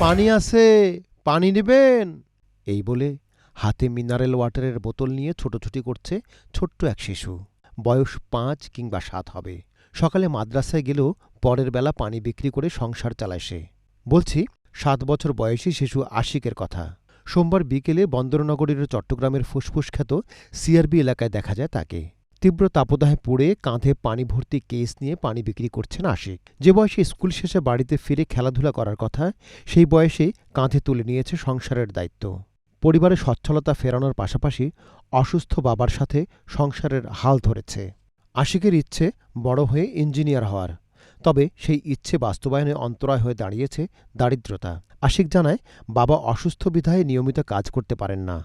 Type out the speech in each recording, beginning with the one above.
পানি আছে, পানি নেবেন। এই বলে হাতে মিনারেল ওয়াটারের বোতল নিয়ে ছোটোছুটি করছে ছোট্ট এক শিশু। বয়স পাঁচ কিংবা সাত হবে। সকালে মাদ্রাসায় গেলেও পরের বেলা পানি বিক্রি করে সংসার চালায় সে। বলছি, সাত বছর বয়সী শিশু আশিকের কথা। সোমবার বিকেলে বন্দরনগরীর চট্টগ্রামের ফুসফুস খ্যাত সিআরবি এলাকায় দেখা যায় তাকে। তীব্র তাপদাহে পুড়ে কাঁধে পানি ভর্তি কেস নিয়ে পানি বিক্রি করছেন আশিক। যে বয়সে স্কুল শেষে বাড়িতে ফিরে খেলাধুলা করার কথা, সেই বয়সে কাঁধে তুলে নিয়েছে সংসারের দায়িত্ব। পরিবারে সচ্ছলতা ফেরানোর পাশাপাশি অসুস্থ বাবার সাথে সংসারের হাল ধরেছে। আশিকের ইচ্ছে বড় হয়ে ইঞ্জিনিয়ার হওয়ার, তবে সেই ইচ্ছে বাস্তবায়নে অন্তরায় হয়ে দাঁড়িয়েছে দারিদ্রতা। আশিক জানায়, বাবা অসুস্থ বিধায় নিয়মিত কাজ করতে পারেন না।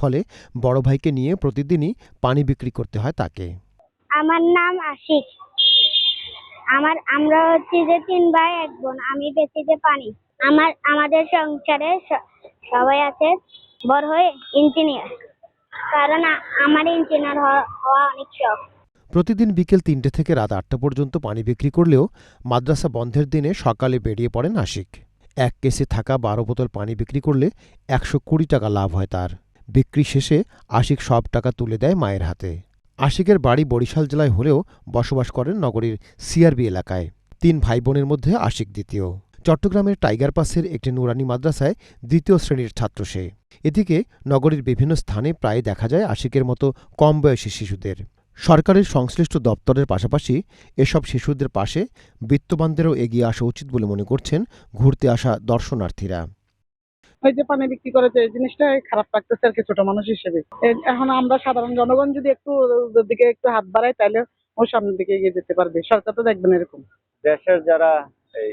ফলে বড় ভাইকে নিয়ে প্রতিদিনই পানি বিক্রি করতে হয় তাকে। আমার নাম আশিক আমার আমরা হচ্ছে যে তিন ভাই এক বোন। আমি বেশি যে পানি। আমার আমাদের সংসারে সবাই আছে বড় হয়ে ইঞ্জিনিয়ার কারণ আমার ইঞ্জিনিয়ার হওয়া অনেক শখ। প্রতিদিন বিকেল তিনটে থেকে রাত আটটা পর্যন্ত পানি বিক্রি করলেও মাদ্রাসা বন্ধের দিনে সকালে বেরিয়ে পড়েন আশিক। এক কেসে থাকা বারো বোতল পানি বিক্রি করলে একশো কুড়ি টাকা লাভ হয় তার। বিক্রি শেষে আশিক সব টাকা তুলে দেয় মায়ের হাতে। আশিকের বাড়ি বরিশাল জেলায় হলেও বসবাস করেন নগরীর সিআরবি এলাকায়। তিন ভাই বোনের মধ্যে আশিক দ্বিতীয়। চট্টগ্রামের টাইগার পাসের একটি নুরানি মাদ্রাসায় দ্বিতীয় শ্রেণির ছাত্র সে। এদিকে নগরীর বিভিন্ন স্থানে প্রায় দেখা যায় আশিকের মতো কম বয়সী শিশুদের। সরকারের সংশ্লিষ্ট দপ্তরের পাশাপাশি এসব শিশুদের পাশে বিত্তবানদেরও এগিয়ে আসা উচিত বলে মনে করছেন ঘুরতে আসা দর্শনার্থীরা। ওই যে পানি বিক্রি করে যে এই জিনিসটা খারাপ লাগতেছে আর কি ছোট মানুষ হিসেবে। এখন আমরা সাধারণ জনগণ যদি একটু দিকে একটু হাত বাড়াই তাহলে ও সামনের দিকে এগিয়ে যেতে পারবে। সরকার তো দেখবেন এরকম। দেশের যারা এই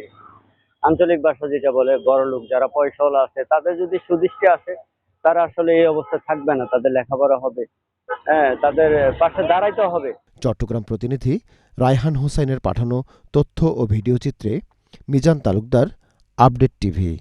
আঞ্চলিক ভাষা যেটা বলে বড় লোক যারা পয়সাওয়ালা আছে তাদের যদি সুদৃষ্টি আসে তারা আসলে এই অবস্থায় থাকবে না। তাদের লেখাপড়া হবে। হ্যাঁ তাদের পাশে দাঁড়াইতে হবে। চট্টগ্রাম প্রতিনিধি রায়হান হোসাইনের পাঠানো তথ্য ও ভিডিও চিত্রে মিজান তালুকদার আপডেট টিভি।